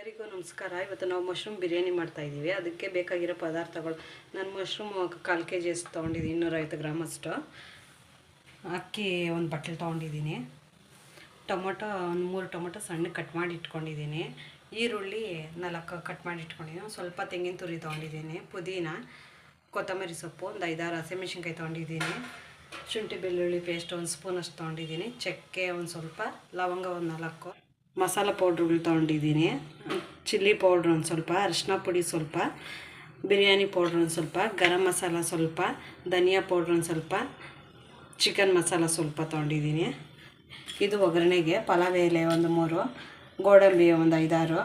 ಎಲ್ಲರಿಗೂ ನಮಸ್ಕಾರ. ಇವತ್ತು ನಾವು ಮಶ್ರೂಮ್ ಬಿರಿಯಾನಿ ಮಾಡ್ತಾ ಇದ್ದೀವಿ. ಅದಕ್ಕೆ ಬೇಕಾಗಿರೋ ಪದಾರ್ಥಗಳು. ನಾನು ಮಶ್ರೂಮ್ ಕಾಲು ಕೆ ಜಿ ಅಷ್ಟು ತೊಗೊಂಡಿದ್ದೀನಿ. ಇನ್ನೂರೈವತ್ತು ಗ್ರಾಮ್ ಅಷ್ಟು. ಅಕ್ಕಿ ಒಂದು ಬಟ್ಟಲು ತೊಗೊಂಡಿದ್ದೀನಿ. ಟೊಮೊಟೊ, ಒಂದು ಮೂರು ಟೊಮೊಟೊ ಸಣ್ಣ ಕಟ್ ಮಾಡಿ ಇಟ್ಕೊಂಡಿದ್ದೀನಿ. ಈರುಳ್ಳಿ ನಾಲ್ಕು ಕಟ್ ಮಾಡಿ ಇಟ್ಕೊಂಡಿದ್ದೀನಿ. ಸ್ವಲ್ಪ ತೆಂಗಿನ ತುರಿ ತೊಗೊಂಡಿದ್ದೀನಿ. ಪುದೀನ, ಕೊತ್ತಂಬರಿ ಸೊಪ್ಪು, ಒಂದು ಐದಾರು ಹಸಿಮೆಣ್ಸಿನ್ಕಾಯಿ ತೊಗೊಂಡಿದ್ದೀನಿ. ಶುಂಠಿ ಬೆಳ್ಳುಳ್ಳಿ ಪೇಸ್ಟ್ ಒಂದು ಸ್ಪೂನ್ ಅಷ್ಟು ತೊಗೊಂಡಿದ್ದೀನಿ. ಚಕ್ಕೆ ಒಂದು ಸ್ವಲ್ಪ, ಲವಂಗ ಒಂದು ನಾಲ್ಕು. ಮಸಾಲ ಪೌಡ್ರ್ಗಳು ತೊಗೊಂಡಿದ್ದೀನಿ. ಚಿಲ್ಲಿ ಪೌಡ್ರ್ ಒಂದು ಸ್ವಲ್ಪ, ಅರಿಶಿನ ಪುಡಿ ಸ್ವಲ್ಪ, ಬಿರಿಯಾನಿ ಪೌಡ್ರ್ ಒಂದು ಸ್ವಲ್ಪ, ಗರಂ ಮಸಾಲ ಸ್ವಲ್ಪ, ಧನಿಯಾ ಪೌಡ್ರ್ ಒಂದು ಸ್ವಲ್ಪ, ಚಿಕನ್ ಮಸಾಲ ಸ್ವಲ್ಪ ತೊಗೊಂಡಿದ್ದೀನಿ. ಇದು ಒಗ್ಗರಣೆಗೆ ಪಲಾವ್ ಎಲೆ ಒಂದು ಮೂರು, ಗೋಡಂಬಿ ಒಂದು ಐದಾರು,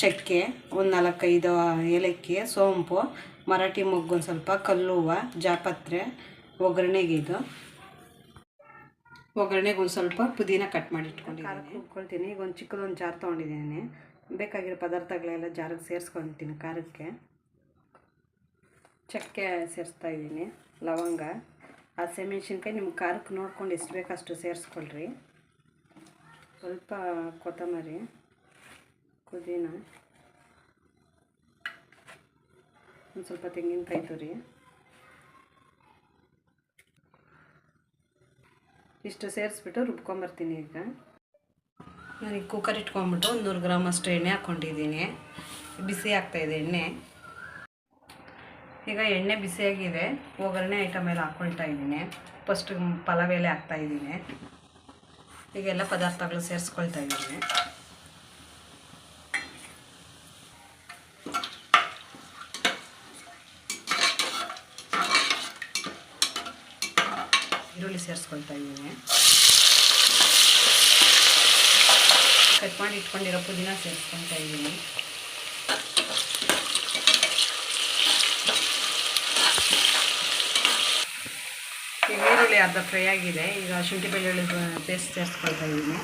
ಚಕ್ಕೆ ಒಂದು ನಾಲ್ಕೈದು ಏಲಕ್ಕಿ, ಸೋಂಪು, ಮರಾಠಿ ಮೊಗ್ಗು ಒಂದು ಸ್ವಲ್ಪ ಕಲ್ಲು ಹೂವು ಜಾಪತ್ರೆ, ಒಗ್ಗರಣೆಗೆ ಇದು. ಒಗ್ಗರಣೆಗೆ ಒಂದು ಸ್ವಲ್ಪ ಪುದೀನ ಕಟ್ ಮಾಡಿ ಇಟ್ಕೊಂಡಿದ್ದೀನಿ ಈಗ ಒಂದು ಚಿಕ್ಕದೊಂದು ಜಾರ್ ತೊಗೊಂಡಿದ್ದೀನಿ. ಬೇಕಾಗಿರೋ ಪದಾರ್ಥಗಳೆಲ್ಲ ಜಾರಿಗೆ ಸೇರಿಸ್ಕೊತೀನಿ ಖಾರಕ್ಕೆ. ಚಕ್ಕೆ ಸೇರಿಸ್ತಾ ಇದ್ದೀನಿ, ಲವಂಗ. ಹಸಿಮೆಣ್ಸಿನ್ಕಾಯಿ ನಿಮ್ಮ ಖಾರಕ್ಕೆ ನೋಡ್ಕೊಂಡು ಎಷ್ಟು ಬೇಕು ಅಷ್ಟು ಸೇರಿಸ್ಕೊಳ್ರಿ. ಸ್ವಲ್ಪ ಕೊತ್ತಂಬರಿ, ಪುದೀನ. ಒಂದು ಸ್ವಲ್ಪ ತೆಂಗಿನಕಾಯಿ ತುರಿ. ಇಷ್ಟು ಸೇರಿಸ್ಬಿಟ್ಟು ರುಬ್ಕೊಂಬರ್ತೀನಿ ಈಗ. ನಾನು ಕುಕ್ಕರ್ ಇಟ್ಕೊಂಡ್ಬಿಟ್ಟು ಒಂದು ನೂರು ಗ್ರಾಮ್ ಅಷ್ಟು ಎಣ್ಣೆ ಹಾಕ್ಕೊಂಡಿದ್ದೀನಿ. ಬಿಸಿ ಆಗ್ತಾಯಿದೆ ಎಣ್ಣೆ. ಈಗ ಎಣ್ಣೆ ಬಿಸಿಯಾಗಿದೆ. ಒಗ್ಗರಣೆ ಐಟಮ್ ಎಲ್ಲ ಹಾಕ್ಕೊಳ್ತಾ ಇದ್ದೀನಿ. ಫಸ್ಟ್ ಪಲಾವ್ ಎಲೆ ಹಾಕ್ತಾಯಿದ್ದೀನಿ ಈಗ ಎಲ್ಲ ಪದಾರ್ಥಗಳು ಸೇರಿಸ್ಕೊಳ್ತಾ ಇದ್ದೀನಿ. ಈರುಳ್ಳಿ ಸೇರಿಸ್ಕೊಳ್ತಾ ಇದ್ದೀನಿ. ಕಟ್ ಮಾಡಿ ಇಟ್ಕೊಂಡಿರೋ ಪುದೀನ ಸೇರಿಸ್ಕೊಳ್ತಾ ಇದ್ದೀನಿ. ಈರುಳ್ಳಿ ಅರ್ಧ ಫ್ರೈ ಆಗಿದೆ. ಈಗ ಶುಂಠಿ ಬೆಳ್ಳುಳ್ಳಿ ಪೇಸ್ಟ್ ಸೇರಿಸ್ಕೊಳ್ತಾ ಇದ್ದೀನಿ.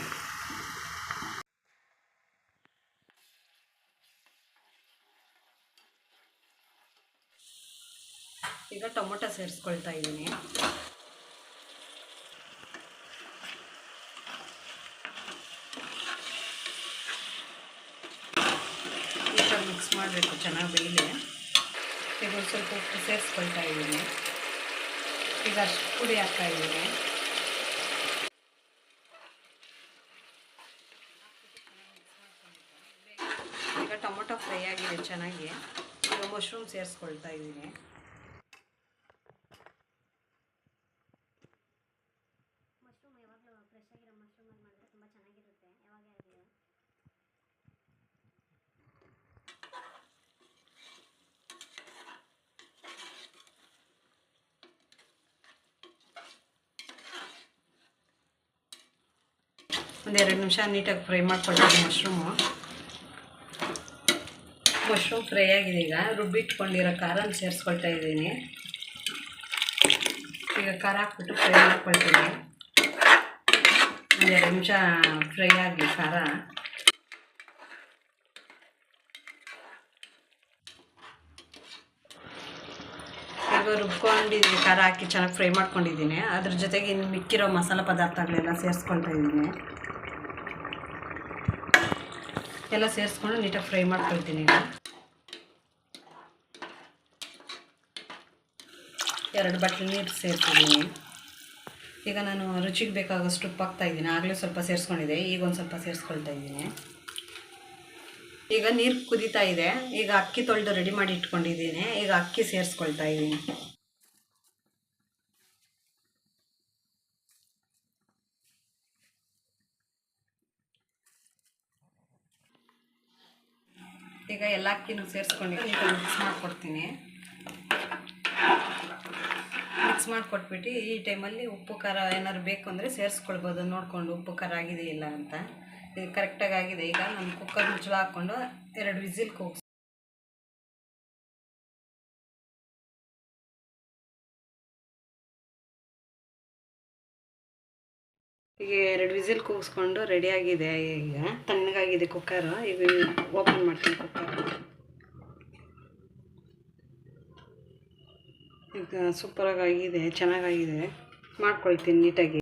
ಈಗ ಟೊಮೊಟೊ ಸೇರಿಸ್ಕೊಳ್ತಾ ಇದ್ದೀನಿ ಈಗ ಮಿಕ್ಸ್ ಮಾಡಬೇಕು, ಚೆನ್ನಾಗಿ ಬೇಯಲಿ ಈಗ ಒಂದು ಸ್ವಲ್ಪ ಉಪ್ಪು ಸೇರಿಸ್ಕೊಳ್ತಾ ಇದ್ದೀನಿ. ಈಗ ಅಷ್ಟು ಪುಡಿ ಹಾಕ್ತಾ ಇದ್ದೀನಿ. ಈಗ ಟೊಮೊಟೊ ಫ್ರೈ ಆಗಿದೆ, ಚೆನ್ನಾಗಿ. ಈಗ ಮಶ್ರೂಮ್ ಸೇರಿಸ್ಕೊಳ್ತಾ ಇದ್ದೀನಿ. ಒಂದು ಎರಡು ನಿಮಿಷ ನೀಟಾಗಿ ಫ್ರೈ ಮಾಡ್ಕೊಳ್ತೀನಿ ಮಶ್ರೂಮು. ಮಶ್ರೂಮ್ ಫ್ರೈ ಆಗಿದೆ ಈಗ. ರುಬ್ಬಿಟ್ಕೊಂಡಿರೋ ಖಾರನ ಸೇರಿಸ್ಕೊಳ್ತಾ ಇದ್ದೀನಿ. ಈಗ ಖಾರ ಹಾಕ್ಬಿಟ್ಟು ಫ್ರೈ ಮಾಡ್ಕೊಳ್ತೀನಿ. ಒಂದು ಎರಡು ನಿಮಿಷ ಫ್ರೈ ಆಗಲಿ ಖಾರ. ಈಗ ರುಬ್ಕೊಂಡಿದ್ದೀನಿ, ಖಾರ ಹಾಕಿ ಚೆನ್ನಾಗಿ ಫ್ರೈ ಮಾಡ್ಕೊಂಡಿದ್ದೀನಿ. ಅದ್ರ ಜೊತೆಗೆ ಇನ್ನು ಮಿಕ್ಕಿರೋ ಮಸಾಲೆ ಪದಾರ್ಥಗಳೆಲ್ಲ ಸೇರಿಸ್ಕೊಳ್ತಾ ಇದ್ದೀನಿ. ಎಲ್ಲ ಸೇರಿಸ್ಕೊಂಡು ನೀಟಾಗಿ ಫ್ರೈ ಮಾಡ್ಕೊಳ್ತೀನಿ ಎರಡು ಬಟ್ಲು ನೀರು ಸೇರ್ತಿದ್ದೀನಿ ಈಗ ನಾನು ರುಚಿಗೆ ಬೇಕಾಗಷ್ಟು ಉಪ್ಪು ಹಾಕ್ತಾ ಇದ್ದೀನಿ. ಆಗಲೇ ಸ್ವಲ್ಪ ಸೇರಿಸ್ಕೊಂಡಿದ್ದೆ ಈಗ ಒಂದು ಸ್ವಲ್ಪ ಸೇರಿಸ್ಕೊಳ್ತಾ ಇದ್ದೀನಿ. ಈಗ ನೀರು ಕುದೀತಾ ಇದೆ. ಈಗ ಅಕ್ಕಿ ತೊಳೆದು ರೆಡಿ ಮಾಡಿ ಇಟ್ಕೊಂಡಿದ್ದೀನಿ. ಈಗ ಅಕ್ಕಿ ಸೇರಿಸ್ಕೊಳ್ತಾ ಇದ್ದೀನಿ. ಈಗ ಎಲ್ಲ ಅಕ್ಕಿನೂ ಸೇರಿಸ್ಕೊಂಡು ಈಗ ಮಿಕ್ಸ್ ಮಾಡಿಕೊಡ್ತೀನಿ. ಮಿಕ್ಸ್ ಮಾಡಿಕೊಟ್ಬಿಟ್ಟು ಈ ಟೈಮಲ್ಲಿ ಉಪ್ಪು, ಖಾರ ಏನಾದ್ರು ಬೇಕು ಅಂದರೆ ಸೇರಿಸ್ಕೊಳ್ಬೋದು. ನೋಡಿಕೊಂಡು ಉಪ್ಪು, ಖಾರ ಆಗಿದೆ ಇಲ್ಲ ಅಂತ. ಇದು ಕರೆಕ್ಟಾಗಿ ಆಗಿದೆ. ಈಗ ನಾನು ಕುಕ್ಕರ್ ಮುಚ್ಚಳ ಹಾಕ್ಕೊಂಡು ಎರಡು ವಿಸಿಲ್ ಕೂಗ್ಸ್ ಈಗ ಎರಡು ವಿಸಿಲ್ ಕೂಗಿಸ್ಕೊಂಡು ರೆಡಿಯಾಗಿದೆ ಈಗ. ತಣ್ಣಗಾಗಿದೆ ಕುಕ್ಕರ್. ಈಗ ಓಪನ್ ಮಾಡ್ತೀನಿ ಕುಕ್ಕರ್. ಈಗ ಸೂಪರಾಗಿ ಆಗಿದೆ ಚೆನ್ನಾಗಾಗಿದೆ. ಮಾಡ್ಕೊಳ್ತೀನಿ ನೀಟಾಗಿ.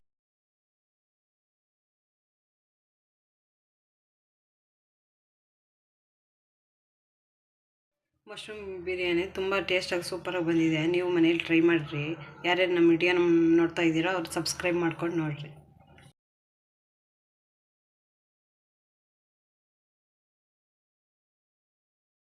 ಮಶ್ರೂಮ್ ಬಿರಿಯಾನಿ ತುಂಬ ಟೇಸ್ಟಾಗಿ ಸೂಪರಾಗಿ ಬಂದಿದೆ. ನೀವು ಮನೇಲಿ ಟ್ರೈ ಮಾಡಿರಿ. ಯಾರ್ಯಾರು ನಮ್ಮ ವಿಡಿಯೋ ನಮ್ಮ ನೋಡ್ತಾ ಇದ್ದೀರೋ ಅವ್ರು ಸಬ್ಸ್ಕ್ರೈಬ್ ಮಾಡ್ಕೊಂಡು ನೋಡಿರಿ.